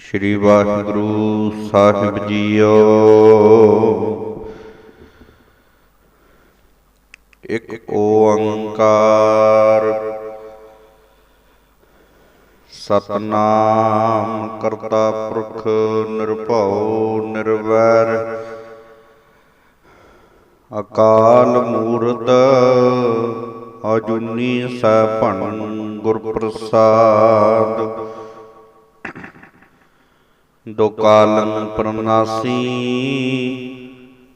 ਸ੍ਰੀ ਵਾਹਿਗੁਰੂ ਸਾਹਿਬ JIO. ਇੱਕ ਓੰਕਾਰ ਸਤਨਾਮ ਕਰਤਾ ਪੁਰਖ ਨਿਰਭਉ ਨਿਰਵੈਰ ਅਕਾਲ ਮੂਰਤ ਅਜੂਨੀ ਸੈਭੰ ਗੁਰ ਪ੍ਰਸਾਦ ਦੁਕਾਲੰ ਪ੍ਰਨਾਸੀ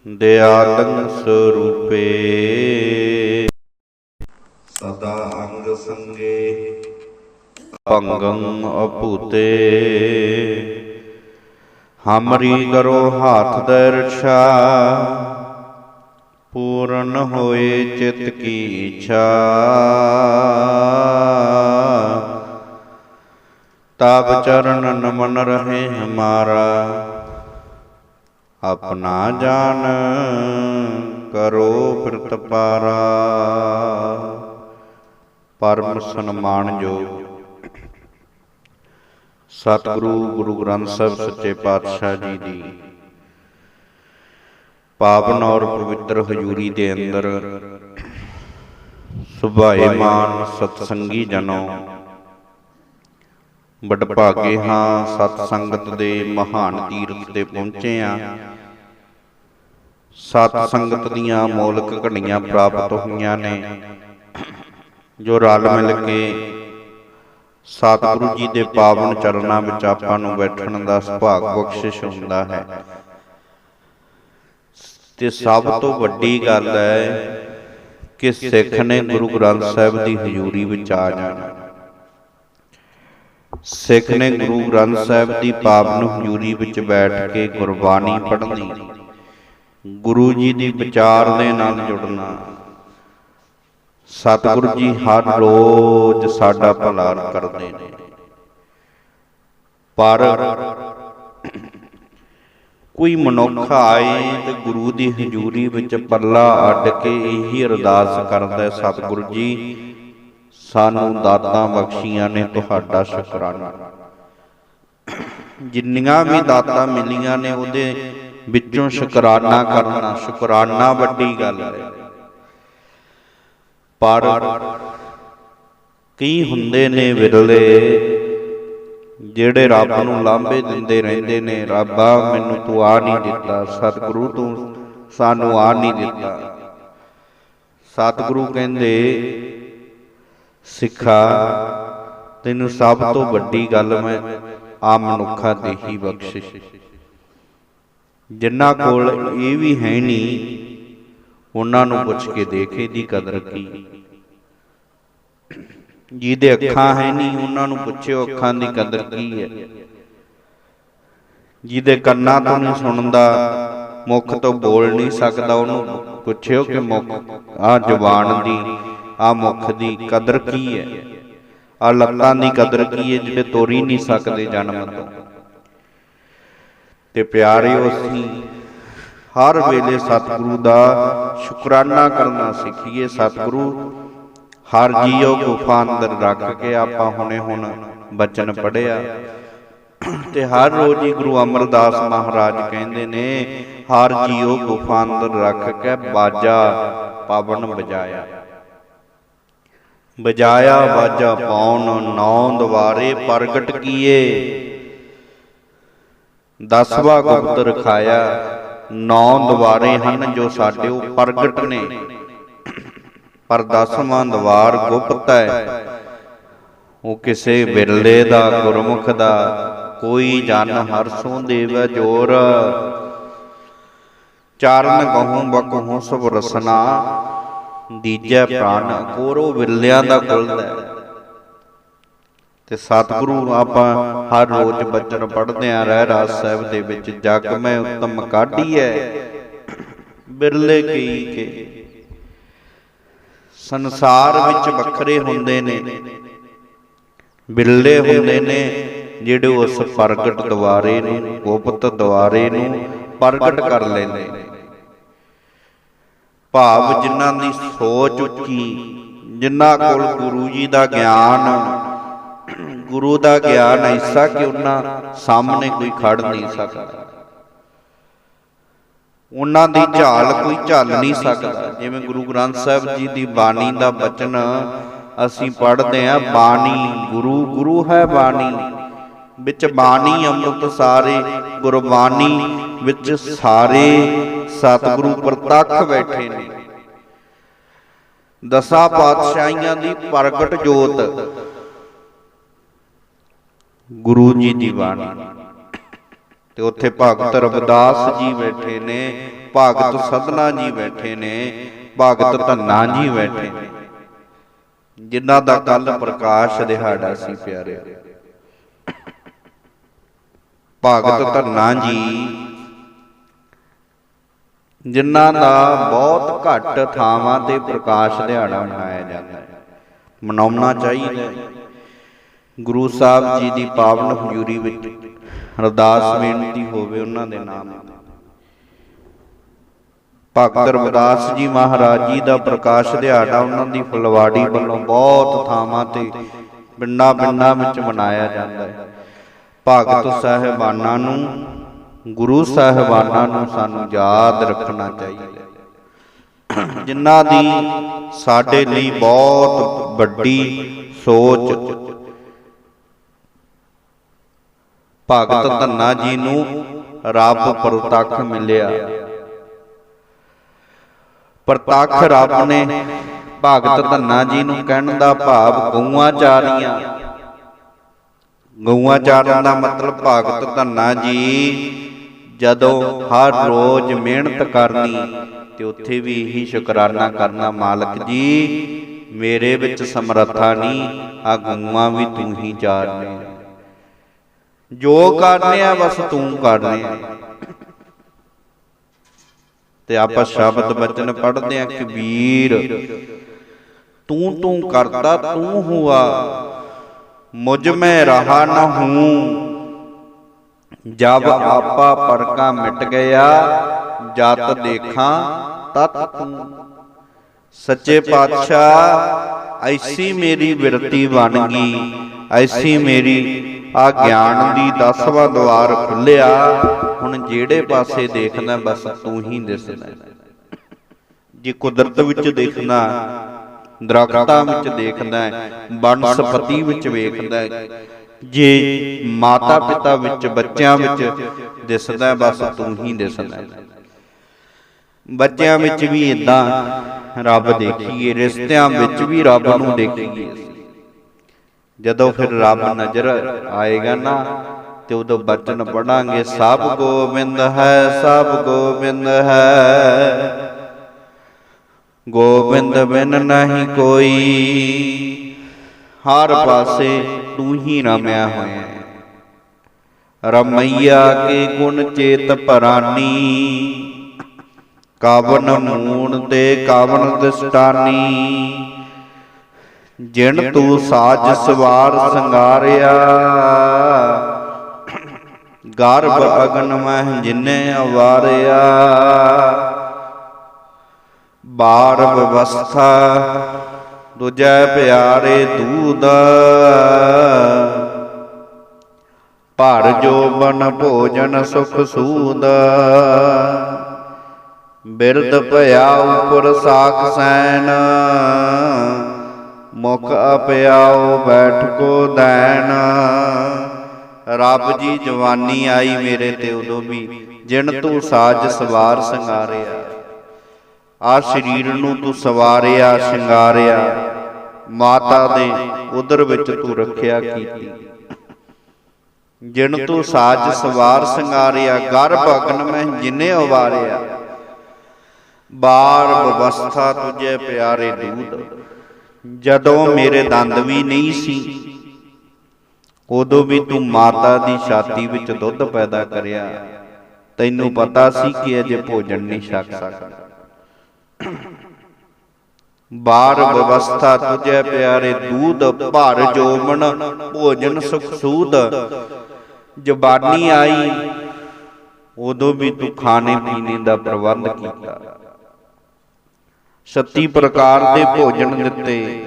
ਦਿਆਲੰ ਸਰੂਪੇ ਸਦਾ ਅੰਗ ਸੰਗੇ। ਭੰਗੰ ਅਭੂਤੇ। ਹਮਰੀ ਕਰੋ ਹਾਥ ਦੇ ਰਛਾ। ਪੂਰਨ ਹੋਏ ਚਿਤ ਕੀ ਇੱਛਾ। ਤਾਪ ਚਰਨ ਨਮਨ ਰਹੇ ਹਮਾਰਾ। ਆਪਣਾ ਜਾਨ ਕਰੋ ਫਿਰਤ ਪਾਰਾ ਪਰਮ ਸਨਮਾਨ ਜੋ। ਸਤਿਗੁਰੂ ਗੁਰੂ ਗ੍ਰੰਥ ਸਾਹਿਬ ਸੱਚੇ ਪਾਤਸ਼ਾਹ ਜੀ ਦੀ। ਪਾਵਨ ਔਰ ਪਵਿੱਤਰ ਹਜ਼ੂਰੀ ਦੇ ਅੰਦਰ। ਸੁਭਾਏ ਮਾਨ ਸਤਸੰਗੀ ਜਨੋ। ਵਡਭਾਗੇ ਹਾਂ ਸਤ ਸੰਗਤ ਦੇ ਮਹਾਨ ਤੀਰਥ ਤੇ ਪਹੁੰਚੇ ਆ ਸਤ ਸੰਗਤ ਦੀਆਂ ਮੌਲਕ ਘੜੀਆਂ ਪ੍ਰਾਪਤ ਹੋਈਆਂ ਨੇ। ਜੋ ਰਲ ਮਿਲ ਕੇ ਸਤਿਗੁਰੂ ਜੀ ਦੇ ਪਾਵਨ ਚਰਨਾਂ ਵਿੱਚ ਆਪਾਂ ਨੂੰ ਬੈਠਣ ਦਾ ਸੁਭਾਗ ਬਖਸ਼ਿਸ਼ ਹੁੰਦਾ ਹੈ। ਤੇ ਸਭ ਤੋਂ ਵੱਡੀ ਗੱਲ ਹੈ ਕਿ ਸਿੱਖ ਨੇ ਗੁਰੂ ਗ੍ਰੰਥ ਸਾਹਿਬ ਦੀ ਹਜ਼ੂਰੀ ਵਿੱਚ ਆ ਜਾਣਾ। ਸਿੱਖ ਨੇ ਗੁਰੂ ਗ੍ਰੰਥ ਸਾਹਿਬ ਦੀ ਪਾਵਨ ਹਜ਼ੂਰੀ ਵਿੱਚ ਬੈਠ ਕੇ ਗੁਰਬਾਣੀ ਪੜ੍ਹਨੀ। ਗੁਰੂ ਜੀ ਦੀ ਵਿਚਾਰ ਦੇ ਨਾਲ ਜੁੜਨਾ। ਸਤਿਗੁਰੂ ਜੀ ਹਰ ਰੋਜ਼ ਸਾਡਾ ਭਲਾ ਕਰਦੇ ਨੇ। ਪਰ ਕੋਈ ਮਨੁੱਖ ਆਏ ਤੇ ਗੁਰੂ ਦੀ ਹਜ਼ੂਰੀ ਵਿੱਚ ਪੱਲਾ ਅੱਡ ਕੇ ਇਹੀ ਅਰਦਾਸ ਕਰਦਾ ਸਤਿਗੁਰੂ ਜੀ। ਸਾਨੂੰ ਦਾਤਾਂ ਬਖਸ਼ੀਆਂ ਨੇ ਤੁਹਾਡਾ ਸ਼ੁਕਰਾਨਾ। ਜਿੰਨੀਆਂ ਵੀ ਦਾਤਾਂ ਮਿਲੀਆਂ ਨੇ ਉਹਦੇ ਵਿੱਚੋਂ ਸ਼ੁਕਰਾਨਾ ਕਰਨਾ, ਸ਼ੁਕਰਾਨਾ ਵੱਡੀ ਗੱਲ ਹੈ। ਪਰ ਕਈ ਹੁੰਦੇ ਨੇ ਵਿਰਲੇ, ਜਿਹੜੇ ਰੱਬ ਨੂੰ ਲਾਂਭੇ ਦਿੰਦੇ ਰਹਿੰਦੇ ਨੇ, ਰੱਬਾ ਮੈਨੂੰ ਤੂੰ ਆ ਨਹੀਂ ਦਿੱਤਾ, ਸਤਿਗੁਰੂ ਤੂੰ ਸਾਨੂੰ ਆ ਨਹੀਂ ਦਿੱਤਾ। ਸਤਿਗੁਰੂ ਕਹਿੰਦੇ ਸਿੱਖਾ, ਤੈਨੂੰ ਸਭ ਤੋਂ ਵੱਡੀ ਗੱਲ ਮੈਂ ਆ ਮਨੁੱਖਾਂ ਤੇ ਹੀ ਬਖਸ਼ਿਸ਼। ਜਿਨ੍ਹਾਂ ਕੋਲ ਇਹ ਵੀ ਹੈ ਨਹੀਂ, ਉਹਨਾਂ ਨੂੰ ਪੁੱਛ ਕੇ ਦੇਖ ਇਹਦੀ ਕਦਰ ਕੀ। ਜਿਹਦੇ ਅੱਖਾਂ ਹੈ ਨਹੀਂ, ਉਹਨਾਂ ਨੂੰ ਪੁੱਛਿਓ ਅੱਖਾਂ ਦੀ ਕਦਰ ਕੀ ਹੈ। ਜਿਹਦੇ ਕੰਨਾਂ ਤੋਂ ਨਹੀਂ ਸੁਣਦਾ, ਮੁਖ ਤੋਂ ਬੋਲ ਨਹੀਂ ਸਕਦਾ, ਉਹਨੂੰ ਪੁੱਛਿਓ ਕਿ ਮੁਖ ਆ ਜ਼ੁਬਾਨ ਦੀ ਆ ਮੁਖ ਦੀ ਕਦਰ ਕੀ ਹੈ? ਆ ਲੱਤਾਂ ਦੀ ਕਦਰ ਕੀ ਹੈ ਜਿਹੜੇ ਤੋਰੀ ਨਹੀਂ ਸਕਦੇ ਜਨਮ ਤੋਂ? ਤੇ ਪਿਆਰਿਓ, ਅਸੀਂ ਹਰ ਵੇਲੇ ਸਤਿਗੁਰੂ ਦਾ ਸ਼ੁਕਰਾਨਾ ਕਰਨਾ ਸਿੱਖੀਏ। ਸਤਿਗੁਰੂ, ਹਰ ਜੀਉ ਗੁਫਾ ਅੰਦਰ ਰੱਖ ਕੇ ਆਪਾਂ ਹੁਣੇ ਹੁਣ ਬਚਨ ਪੜਿਆ ਤੇ ਹਰ ਰੋਜ਼ ਹੀ ਗੁਰੂ ਅਮਰਦਾਸ ਮਹਾਰਾਜ ਕਹਿੰਦੇ ਨੇ, ਹਰ ਜੀਉ ਗੁਫਾ ਅੰਦਰ ਰੱਖ ਕੇ ਬਾਜਾ ਪਾਵਨ ਵਜਾਇਆ। ਬਜਾਇਆ ਬਾਜਾ ਪਾਉਣ ਨੌ ਦਵਾਰੇ ਪ੍ਰਗਟ ਕੀਏ। ਦਸਵਾ ਗੁਪਤ ਰਖਾਇਆ ਨੌ ਦਵਾਰੇ ਹਨ ਜੋ ਸਾਡੇ ਉਹ ਪ੍ਰਗਟ ਨੇ। ਪਰ ਦਸਵਾਂ ਦਵਾਰ ਗੁਪਤ ਹੈ, ਉਹ ਕਿਸੇ ਬਿਰਲੇ ਦਾ, ਗੁਰਮੁਖ ਦਾ, ਕੋਈ ਜਨ ਹਰਸੋਂ ਦੇਵ ਜੋਰ। ਚਾਰਨ ਗਹੋਂ ਬਕਹੋਂ ਸਭ ਰਸਨਾ ਦੀਜੈ ਪ੍ਰਾਨ ਕੋਰੋ ਬਿਰਲਿਆਂ ਦਾ ਕੁਲਦ ਹੈ ਤੇ ਸਤਿਗੁਰੂ ਆਪਾਂ ਹਰ ਰੋਜ਼ ਬਚਨ ਪੜ੍ਹਦੇ ਆ, ਰਹਿ ਰਾਸ ਸਾਹਿਬ ਦੇ ਵਿੱਚ, ਜਗ ਮੈਂ ਉੱਤਮ ਕਾਢੀ ਹੈ ਬਿਰਲੇ ਕੀ ਕੇ। ਸੰਸਾਰ ਵਿੱਚ ਵੱਖਰੇ ਹੁੰਦੇ ਨੇ। ਬਿਰਲੇ ਹੁੰਦੇ ਨੇ ਜਿਹੜੇ ਉਸ ਪ੍ਰਗਟ ਦੁਆਰੇ ਨੂੰ, ਗੁਪਤ ਦੁਆਰੇ ਨੂੰ ਪ੍ਰਗਟ ਕਰ ਲੈਂਦੇ ਨੇ। ਭਾਵ ਜਿਨ੍ਹਾਂ ਦੀ ਸੋਚ ਉੱਚੀ, ਜਿਨ੍ਹਾਂ ਕੋਲ ਗੁਰੂ ਜੀ ਦਾ ਗਿਆਨ, ਗੁਰੂ ਦਾ ਗਿਆਨ ਐਸਾ ਕਿ ਉਹਨਾਂ ਸਾਹਮਣੇ ਕੋਈ ਖੜ ਨਹੀਂ ਸਕਦਾ। ਉਹਨਾਂ ਦੀ ਝਾਲ ਕੋਈ ਝੱਲ ਨਹੀਂ ਸਕਦਾ। ਜਿਵੇਂ ਗੁਰੂ ਗ੍ਰੰਥ ਸਾਹਿਬ ਜੀ ਦੀ ਬਾਣੀ ਦਾ ਬਚਨ ਅਸੀਂ ਪੜ੍ਹਦੇ ਆਂ ਬਾਣੀ ਗੁਰੂ ਗੁਰੂ ਹੈ ਬਾਣੀ। ਵਿੱਚ ਬਾਣੀ ਅੰਮ੍ਰਿਤ ਸਾਰੇ ਗੁਰਬਾਣੀ ਵਿੱਚ ਸਾਰੇ ਸਤਿਗੁਰੂ ਪ੍ਰਤੱਖ ਬੈਠੇ ਨੇ। ਦਸਾਂ ਪਾਤਸ਼ਾਹੀਆਂ ਦੀ ਪ੍ਰਗਟ ਜੋਤ। ਗੁਰੂ ਜੀ ਦੀ ਬਾਣੀ। ਤੇ ਉੱਥੇ ਭਗਤ ਰਵਿਦਾਸ ਜੀ ਬੈਠੇ ਨੇ, ਭਗਤ ਸਦਨਾ ਜੀ ਬੈਠੇ ਨੇ, ਭਗਤ ਧੰਨਾ ਜੀ ਬੈਠੇ ਨੇ। ਜਿਨ੍ਹਾਂ ਦਾ ਕੱਲ ਪ੍ਰਕਾਸ਼ ਦਿਹਾੜਾ ਸੀ ਪਿਆਰਿਓ ਭਗਤ ਧੰਨਾ ਜੀ ਜਿਨ੍ਹਾਂ ਦਾ ਬਹੁਤ ਘੱਟ ਥਾਵਾਂ ਤੇ ਪ੍ਰਕਾਸ਼ ਦਿਹਾੜਾ ਮਨਾਇਆ ਜਾਂਦਾ ਹੈ। ਮਨਾਉਣਾ ਚਾਹੀਦਾ ਹੈ। ਗੁਰੂ ਸਾਹਿਬ ਜੀ ਦੀ ਪਾਵਨ ਹਜ਼ੂਰੀ ਵਿੱਚ ਅਰਦਾਸ ਬੇਨਤੀ ਹੋਵੇ ਉਹਨਾਂ ਦੇ ਨਾਮ ਭਗਤ ਰਵਿਦਾਸ ਜੀ ਮਹਾਰਾਜ ਜੀ ਦਾ ਪ੍ਰਕਾਸ਼ ਦਿਹਾੜਾ ਉਹਨਾਂ ਦੀ ਫੁਲਵਾੜੀ ਵੱਲੋਂ ਬਹੁਤ ਥਾਵਾਂ ਤੇ ਪਿੰਡਾਂ ਪਿੰਡਾਂ ਵਿੱਚ ਮਨਾਇਆ ਜਾਂਦਾ ਹੈ। ਭਗਤ ਸਾਹਿਬਾਨਾਂ ਨੂੰ ਗੁਰੂ ਸਾਹਿਬਾਨਾਂ ਨੂੰ ਸਾਨੂੰ ਯਾਦ ਰੱਖਣਾ ਚਾਹੀਦਾ ਜਿਨ੍ਹਾਂ ਦੀ ਸਾਡੇ ਲਈ ਬਹੁਤ ਵੱਡੀ ਸੋਚ, ਭਗਤ ਧੰਨਾ ਜੀ ਨੂੰ ਰੱਬ ਪ੍ਰਤੱਖ ਮਿਲਿਆ। ਪ੍ਰਤੱਖ ਰੱਬ ਨੇ ਭਗਤ ਧੰਨਾ ਜੀ ਨੂੰ ਕਹਿਣ ਦਾ ਭਾਵ ਗਊਆਂ ਚਾਰੀਆਂ। ਗਊਆਂ ਚਾਰਨ ਦਾ ਮਤਲਬ ਭਗਤ ਧੰਨਾ ਜੀ ਜਦੋਂ ਹਰ ਰੋਜ਼ ਮਿਹਨਤ ਕਰਨੀ ਤੇ ਉੱਥੇ ਵੀ ਇਹੀ ਸ਼ੁਕਰਾਨਾ ਕਰਨਾ, ਮਾਲਕ ਜੀ, ਮੇਰੇ ਵਿੱਚ ਸਮਰੱਥਾ ਨਹੀਂ, ਆ ਗਊਆਂ ਵੀ ਤੂੰ ਹੀ ਚਾਰਨੇ ਜੋ ਕਰਨੇ ਆ ਬਸ ਤੂੰ ਕਰਨੇ ਆ। ਤੇ ਆਪਾਂ ਸ਼ਬਦ ਬਚਨ ਪੜ੍ਹਦੇ ਆ ਕਬੀਰ ਤੂੰ ਤੂੰ ਕਰਤਾ ਤੂੰ ਹੁਆ, ਮੁਝ ਮੈਂ ਰਹਾ ਨਾ ਹੂੰ। ਜਬ ਆਪਾ ਪਰਕਾ ਮਿਟ ਗਿਆ, ਜਤ ਦੇਖਾਂ ਤਤ ਤੂੰ। ਸੱਚੇ ਪਾਤਸ਼ਾਹ, ਐਸੀ ਮੇਰੀ ਬਿਰਤੀ ਬਣ ਗਈ, ਐਸੀ ਮੇਰੀ ਆ ਗਿਆਨ ਦੀ ਦਸਵਾਂ ਦਵਾਰ ਖੁੱਲਿਆ। ਹੁਣ ਜਿਹੜੇ ਪਾਸੇ ਦੇਖਣਾ, ਬਸ ਤੂੰ ਹੀ ਦਿਸਦਾ ਜੇ ਕੁਦਰਤ ਵਿੱਚ ਦੇਖਣਾ, ਦਰਖਤਾਂ ਵਿੱਚ ਦੇਖਦਾ ਹੈ ਬਨਸਪਤੀ ਵਿੱਚ ਵੇਖਦਾ ਜੇ ਮਾਤਾ ਪਿਤਾ ਵਿੱਚ, ਬੱਚਿਆਂ ਵਿੱਚ ਦਿਸਦਾ ਬਸ ਤੂੰ ਹੀ ਦਿਸਦਾ ਬੱਚਿਆਂ ਵਿੱਚ ਵੀ ਇਦਾਂ ਰੱਬ ਦੇਖੀਏ, ਰਿਸ਼ਤਿਆਂ ਵਿੱਚ ਵੀ ਰੱਬ ਨੂੰ ਦੇਖੀਏ। ਜਦੋਂ ਫਿਰ ਰੱਬ ਨਜ਼ਰ ਆਏਗਾ ਨਾ, ਤੇ ਉਦੋਂ ਬਚਨ ਪੜਾਂਗੇ, ਸਭ ਗੋਬਿੰਦ ਹੈ, ਸਭ ਗੋਬਿੰਦ ਹੈ। ਗੋਬਿੰਦ ਬਿਨ ਨਹੀਂ ਕੋਈ, ਹਰ ਪਾਸੇ ਤੂੰ ਹੀ ਰਮਿਆ ਹੋਇਆ। ਰਮਈਆ ਕੇ ਗੁਣ ਚੇਤ ਭਰਾਨੀ, ਕਾਵਨ ਮੂਣ ਤੇ ਕਾਵਨ ਦਿਸਟਾਨੀ। ਜਿਣ ਤੂੰ ਸਾਜ ਸਵਾਰ ਸੰਗਾਰਿਆ, ਗਰਭ ਅਗਨ ਮਹਿ ਜਿਨੇ ਅਵਾਰਿਆ। ਬਾਰ ਵਿਵਸਥਾ ਦੂਜੈ ਪਿਆਰੇ ਦੂਦ ਭਰ ਜੋ ਬਨ ਭੋਜਨ ਸੁਖ ਸੂਦ। ਬਿਰਦ ਭਇਆ ਉਪਰ ਸਾਖ ਸੈਨ। ਮੁਖ ਅਪਿਆਉ ਬੈਠ ਕੋ ਦੈਨ। ਰੱਬ ਜੀ ਜਵਾਨੀ ਆਈ ਮੇਰੇ ਤੇ ਉਦੋਂ ਵੀ, ਜਿਨ ਤੂੰ ਸਾਜ ਸਵਾਰ ਸੰਗਾਰਿਆ। ਆ ਸਰੀਰ ਨੂੰ ਤੂੰ ਸਵਾਰਿਆ, ਸ਼ਿੰਗਾਰਿਆ। ਮਾਤਾ ਦੇ ਉਦਰ ਵਿੱਚ ਤੂੰ ਰੱਖਿਆ ਕੀਤੀ। ਜਿਣ ਤੂੰ ਸਾਜ ਸਵਾਰ ਸੰਗਾਰਿਆ ਗਰਭ ਅਗਨ ਮੈਂ ਜਿਨੇ ਉਵਾਰਿਆ ਬਾਰ ਬਵਸਥਾ ਤੁਝੇ ਪਿਆਰੇ ਦੂਤ। ਜਦੋਂ ਮੇਰੇ ਦੰਦ ਵੀ ਨਹੀਂ ਸੀ ਉਦੋਂ ਵੀ ਤੂੰ ਮਾਤਾ ਦੀ ਛਾਤੀ ਵਿੱਚ ਦੁੱਧ ਪੈਦਾ ਕਰਿਆ। ਤੈਨੂੰ ਪਤਾ ਸੀ ਕਿ ਅਜੇ ਭੋਜਨ ਨਹੀਂ ਛਕ ਸਕਦਾ। ਬਾਰ ਵਿਵਸਥਾ ਤੁਝੇ ਪਿਆਰੇ ਦੂਧ ਭਰ ਜੋਮਨ ਭੋਜਨ ਸੁਖ ਸੂਦ। ਜ਼ਬਾਨੀ ਆਈ, ਉਦੋਂ ਵੀ ਤੂੰ ਖਾਣੇ ਪੀਣੇ ਦਾ ਪ੍ਰਬੰਧ ਕੀਤਾ। 36 ਪ੍ਰਕਾਰ ਦੇ ਭੋਜਨ ਦਿੱਤੇ।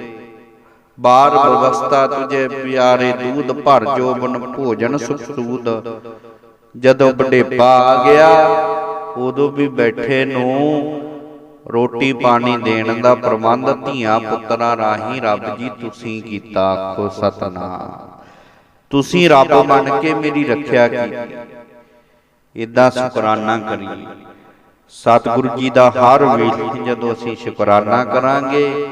ਬਾਰ ਬਵਸਤਾ ਤੁਝੇ ਪਿਆਰੇ ਦੂਧ ਭਰ ਜੋਮਨ ਭੋਜਨ ਸੁਖ ਸੂਦ। ਜਦੋਂ ਬਡੇਪਾ ਆ ਗਿਆ, ਉਦੋਂ ਵੀ ਬੈਠੇ ਨੂੰ ਰੋਟੀ ਪਾਣੀ ਦੇਣ ਦਾ ਪ੍ਰਬੰਧ ਧੀਆਂ ਪੁੱਤਰਾਂ ਰਾਹੀਂ ਰੱਬ ਜੀ ਤੁਸੀਂ ਕੀਤਾ ਆਖੋ ਸਤਨਾਮ। ਤੁਸੀਂ ਰੱਬ ਬਣ ਕੇ ਮੇਰੀ ਰੱਖਿਆ ਕੀਤੀ ਇਦਾਂ ਸ਼ੁਕਰਾਨਾ ਕਰੀਏ। ਸਤਿਗੁਰੂ ਜੀ ਦਾ ਹਰ ਵੇਲੇ ਜਦੋਂ ਅਸੀਂ ਸ਼ੁਕਰਾਨਾ ਕਰਾਂਗੇ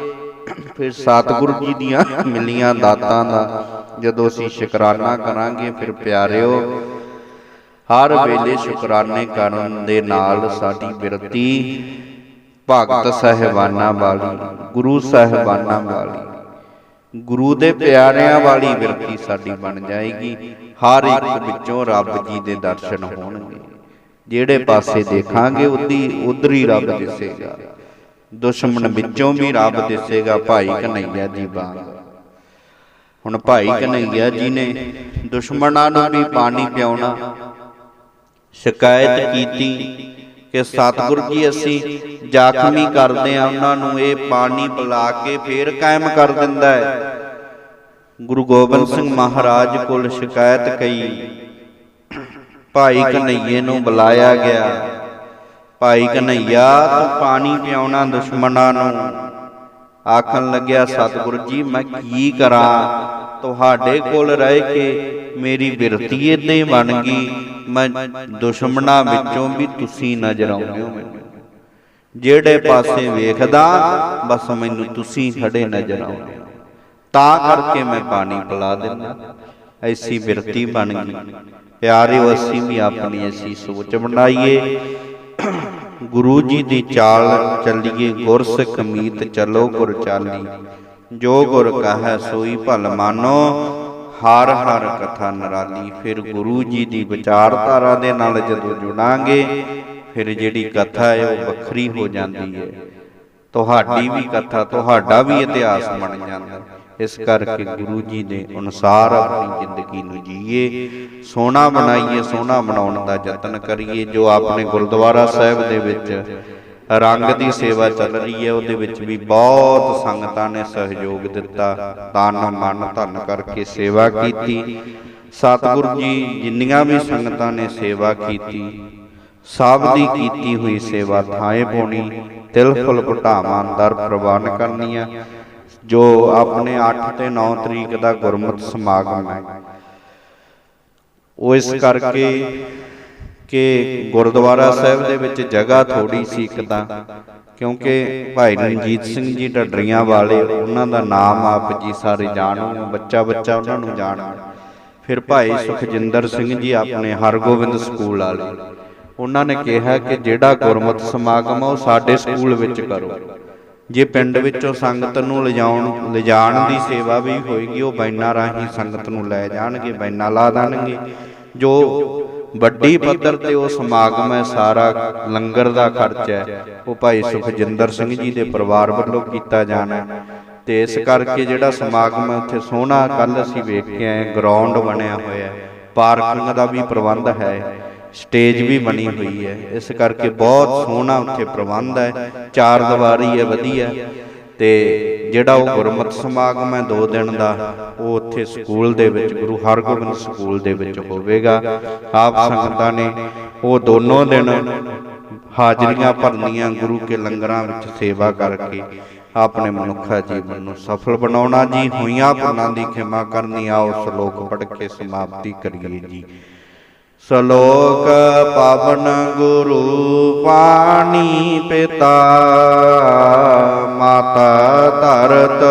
ਫਿਰ ਸਤਿਗੁਰੂ ਜੀ ਦੀਆਂ ਮਿਲੀਆਂ ਦਾਤਾਂ ਦਾ ਜਦੋਂ ਅਸੀਂ ਸ਼ੁਕਰਾਨਾ ਕਰਾਂਗੇ ਫਿਰ ਪਿਆਰਿਓ ਹਰ ਵੇਲੇ ਸ਼ੁਕਰਾਨੇ ਕਰਨ ਦੇ ਨਾਲ ਸਾਡੀ ਬਿਰਤੀ ਭਗਤ ਸਹਿਬਾਨਾਂ ਵਾਲੀ ਗੁਰੂ ਸਹਿਬਾਨਾਂ ਵਾਲੀ। ਗੁਰੂ ਦੇ ਪਿਆਰਿਆਂ ਵਾਲੀ ਬਿਰਤੀ ਸਾਡੀ ਬਣ ਜਾਏਗੀ। ਹਰ ਇੱਕ ਵਿੱਚੋਂ ਰੱਬ ਜੀ ਦੇ ਦਰਸ਼ਨ ਹੋਣਗੇ। ਜਿਹੜੇ ਪਾਸੇ ਦੇਖਾਂਗੇ ਉਦੀ ਉਧਰ ਹੀ ਰੱਬ ਦਿਸੇਗਾ। ਦੁਸ਼ਮਣ ਵਿੱਚੋਂ ਵੀ ਰੱਬ ਦਿਸੇਗਾ ਭਾਈ ਕਨਈਆ ਜੀ ਵਾਂਗ। ਹੁਣ ਭਾਈ ਕਨਈਆ ਜੀ ਨੇ ਦੁਸ਼ਮਣਾਂ ਨੂੰ ਵੀ ਪਾਣੀ ਪਿਆਉਣਾ ਸ਼ਿਕਾਇਤ ਕੀਤੀ। ਕਿ ਸਤਿਗੁਰ ਜੀ ਅਸੀਂ ਜ਼ਖਮੀ ਕਰਦੇ ਆ ਉਹਨਾਂ ਨੂੰ ਇਹ ਪਾਣੀ ਪਿਲਾ ਕੇ ਫੇਰ ਕਾਇਮ ਕਰ ਦਿੰਦਾ ਹੈ। ਗੁਰੂ ਗੋਬਿੰਦ ਸਿੰਘ ਮਹਾਰਾਜ ਕੋਲ ਸ਼ਿਕਾਇਤ ਕਈ ਭਾਈ ਕਨਈਏ ਨੂੰ ਬੁਲਾਇਆ ਗਿਆ, ਭਾਈ ਕਨਈਆ ਤੂੰ ਪਾਣੀ ਪਿਆਉਣਾ ਦੁਸ਼ਮਣਾਂ ਨੂੰ। ਆਖਣ ਲੱਗਿਆ, ਸਤਿਗੁਰੂ ਜੀ, ਮੈਂ ਕੀ ਕਰਾਂ? ਤੁਹਾਡੇ ਕੋਲ ਰਹਿ ਕੇ ਮੇਰੀ ਬਿਰਤੀ ਏਦਾਂ ਬਣ ਗਈ। ਮੈਂ ਦੁਸ਼ਮਣਾਂ ਵਿੱਚੋਂ ਵੀ ਤੁਸੀਂ ਨਜ਼ਰ ਆਉਂਦੇ ਹੋ ਮੈਨੂੰ। ਜਿਹੜੇ ਪਾਸੇ ਵੇਖਦਾ, ਬਸ ਮੈਨੂੰ ਤੁਸੀਂ ਖੜੇ ਨਜ਼ਰ ਆਉਂਦੇ ਤਾਂ ਕਰਕੇ ਮੈਂ ਪਾਣੀ ਪਿਲਾ ਦਿੰਦਾ। ਐਸੀ ਬਿਰਤੀ ਬਣ ਗਈ। ਪਿਆਰੇ ਅਸੀਂ ਵੀ ਆਪਣੀ ਐਸੀ ਸੋਚ ਬਣਾਈਏ। ਗੁਰੂ ਜੀ ਦੀ ਚਾਲ ਚੱਲੀਏ, ਗੁਰਸਿੱਖ ਮੀਤ ਚਲੋ ਗੁਰਚਾਲੀ। ਜੋ ਗੁਰ ਕਹੈ ਸੋਈ ਭਲ ਮਾਨੋ, ਹਰ ਹਰ ਕਥਾ ਨਰਾਲੀ। ਫਿਰ ਗੁਰੂ ਜੀ ਦੀ ਵਿਚਾਰਧਾਰਾ ਦੇ ਨਾਲ ਜਦੋਂ ਜੁੜਾਂਗੇ, ਫਿਰ ਜਿਹੜੀ ਕਥਾ ਹੈ ਉਹ ਵੱਖਰੀ ਹੋ ਜਾਂਦੀ ਹੈ। ਤੁਹਾਡੀ ਵੀ ਕਥਾ, ਤੁਹਾਡਾ ਵੀ ਇਤਿਹਾਸ ਬਣ ਜਾਂਦਾ। ਇਸ ਕਰਕੇ ਗੁਰੂ ਜੀ ਦੇ ਅਨੁਸਾਰ ਆਪਣੀ ਜ਼ਿੰਦਗੀ ਨੂੰ ਜੀਏ। ਸੋਹਣਾ ਬਣਾਈਏ, ਸੋਹਣਾ ਬਣਾਉਣ ਦਾ ਯਤਨ ਕਰੀਏ, ਜੋ ਆਪਣੇ ਗੁਰਦੁਆਰਾ ਸਾਹਿਬ ਦੇ ਵਿੱਚ ਰੰਗ ਦੀ ਸੇਵਾ ਚੱਲ ਰਹੀ ਹੈ, ਉਹਦੇ ਵਿੱਚ ਵੀ ਬਹੁਤ ਸੰਗਤਾਂ ਨੇ ਸਹਿਯੋਗ ਦਿੱਤਾ। ਤਨ, ਮਨ, ਧਨ ਕਰਕੇ ਸੇਵਾ ਕੀਤੀ। ਸਤਿਗੁਰ ਜੀ, ਜਿੰਨੀਆਂ ਵੀ ਸੰਗਤਾਂ ਨੇ ਸੇਵਾ ਕੀਤੀ, ਸਭ ਦੀ ਕੀਤੀ ਹੋਈ ਸੇਵਾ ਥਾਏ ਪਾਉਣੀ, ਤਿਲ, ਫੁਲ, ਘਟਾਵਾਂ ਦਰ ਪ੍ਰਵਾਨ ਕਰਨੀਆਂ, ਜੋ ਆਪਣੇ 8 ਤੇ 9 ਤਰੀਕ ਦਾ ਗੁਰਮਤਿ ਸਮਾਗਮ ਹੈ। ਉਹ ਇਸ ਕਰਕੇ ਕਿ ਗੁਰਦੁਆਰਾ ਸਾਹਿਬ ਦੇ ਵਿੱਚ ਜਗ੍ਹਾ ਥੋੜੀ ਸੀ ਇੱਕ ਤਾਂ, ਕਿਉਂਕਿ ਭਾਈ ਰਣਜੀਤ ਸਿੰਘ ਜੀ ਢੱਡਰੀਆਂ ਵਾਲੇ, ਉਹਨਾਂ ਦਾ ਨਾਮ ਆਪ ਜੀ ਸਾਰੇ ਜਾਣੋ, ਬੱਚਾ ਬੱਚਾ ਉਹਨਾਂ ਨੂੰ ਜਾਣਦਾ ਫਿਰ ਭਾਈ ਸੁਖਜਿੰਦਰ ਸਿੰਘ ਜੀ ਆਪਣੇ ਹਰਗੋਬਿੰਦ ਸਕੂਲ ਵਾਲੇ, ਉਹਨਾਂ ਨੇ ਕਿਹਾ ਕਿ ਜਿਹੜਾ ਗੁਰਮਤਿ ਸਮਾਗਮ ਆ ਉਹ ਸਾਡੇ ਸਕੂਲ ਵਿੱਚ ਕਰੋ। ਜੇ ਪਿੰਡ ਵਿੱਚੋਂ ਸੰਗਤ ਨੂੰ ਲਿਜਾਉਣ, ਲਿਜਾਣ ਦੀ ਸੇਵਾ ਵੀ ਹੋਏਗੀ, ਉਹ ਬੈਨਾਂ ਰਾਹੀਂ ਸੰਗਤ ਨੂੰ ਲੈ ਜਾਣਗੇ, ਬੈਨਾ ਲਾ ਦੇਣਗੇ। ਜੋ ਵੱਡੀ ਪੱਧਰ ਤੇ ਉਹ ਸਮਾਗਮ ਹੈ, ਸਾਰਾ ਲੰਗਰ ਦਾ ਖਰਚ ਹੈ। ਉਹ ਭਾਈ ਸੁਖਜਿੰਦਰ ਸਿੰਘ ਜੀ ਦੇ ਪਰਿਵਾਰ ਵੱਲੋਂ ਕੀਤਾ ਜਾਣਾ ਤੇ ਇਸ ਕਰਕੇ ਜਿਹੜਾ ਸਮਾਗਮ ਹੈ, ਉੱਥੇ ਸੋਹਣਾ ਕੱਲ ਅਸੀਂ ਵੇਖ ਕੇ ਆਏ ਗਰਾਊਂਡ ਬਣਿਆ ਹੋਇਆ ਹੈ। ਪਾਰਕਿੰਗ ਦਾ ਵੀ ਪ੍ਰਬੰਧ ਹੈ ਸਟੇਜ ਵੀ ਬਣੀ ਹੋਈ ਹੈ। ਇਸ ਕਰਕੇ ਬਹੁਤ ਸੋਹਣਾ ਉੱਥੇ ਪ੍ਰਬੰਧ ਹੈ। ਚਾਰ ਦੀਵਾਰੀ ਹੈ, ਵਧੀਆ। ਤੇ ਜਿਹੜਾ ਉਹ ਗੁਰਮਤਿ ਸਮਾਗਮ ਹੈ 2 ਦਿਨ ਦਾ, ਉਹ ਉੱਥੇ ਸਕੂਲ ਦੇ ਵਿੱਚ, ਗੁਰੂ ਹਰਗੋਬਿੰਦ ਸਕੂਲ ਦੇ ਵਿੱਚ ਹੋਵੇਗਾ। ਆਪ ਸੰਗਤਾਂ ਨੇ ਉਹ ਦੋਨੋਂ ਦਿਨ ਹਾਜ਼ਰੀਆਂ ਭਰਨੀਆਂ, ਗੁਰੂ ਕੇ ਲੰਗਰਾਂ ਵਿੱਚ ਸੇਵਾ ਕਰਕੇ ਆਪਣੇ ਮਨੁੱਖਾ ਜੀਵਨ ਨੂੰ ਸਫਲ ਬਣਾਉਣਾ ਜੀ। ਹੋਈਆਂ ਭੁੱਲਾਂ ਦੀ ਖਿਮਾ ਕਰਨੀ, ਆਓ ਸ਼ਲੋਕ ਪੜ੍ਹ ਕੇ ਸਮਾਪਤੀ ਕਰੀਏ ਜੀ। ਸ਼ਲੋਕ ਪਾਵਨ ਗੁਰੂ ਪਾਣੀ ਪਿਤਾ ਮਾਤਾ ਧਰਤ।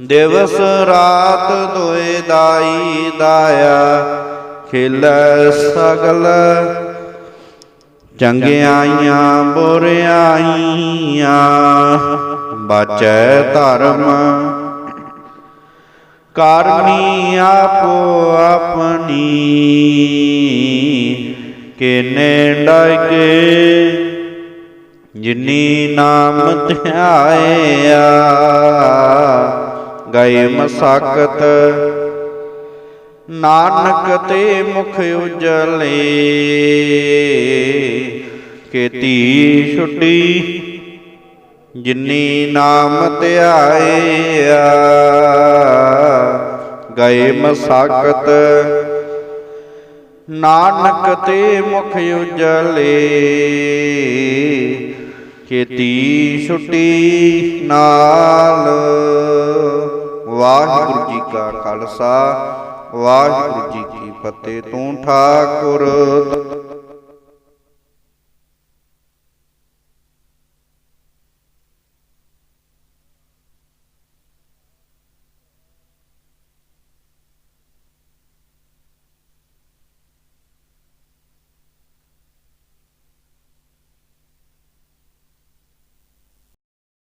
ਦਿਵਸ ਰਾਤ ਦੋਏ ਦਾਈ ਦਾਇਆ, ਖਿਲੈ ਸਗਲ। ਚੰਗਿਆਈਆਂ ਬੁਰਿਆਈਆਂ, ਬਾਚੈ ਧਰਮ। ਕਰਮੀ ਆਪੋ ਆਪਣੀ, ਕਿਨੇ ਡਾਇਕੇ ਜਿਨੀ ਨਾਮ ਧਿਆਇਆ ਗਏ ਮਸਾਕਤ ਨਾਨਕ ਤੇ ਮੁਖ ਉਜਲੇ ਕੀਤੀ ਛੁੱਟੀ। ਜਿਨੀ ਨਾਮ ਧਿਆਇਆ ਗਏ ਮਸਾਕਤ ਨਾਨਕ ਤੇ ਮੁਖ ਉਜਲੇ ਖੇਤੀ ਛੁੱਟੀ ਨਾਲ। ਵਾਹਿਗੁਰੂ ਜੀ ਕਾ ਖਾਲਸਾ ਵਾਹਿਗੁਰੂ ਜੀ ਕੀ ਫਤਿਹ। ਤੂੰ ਠਾਕੁਰ।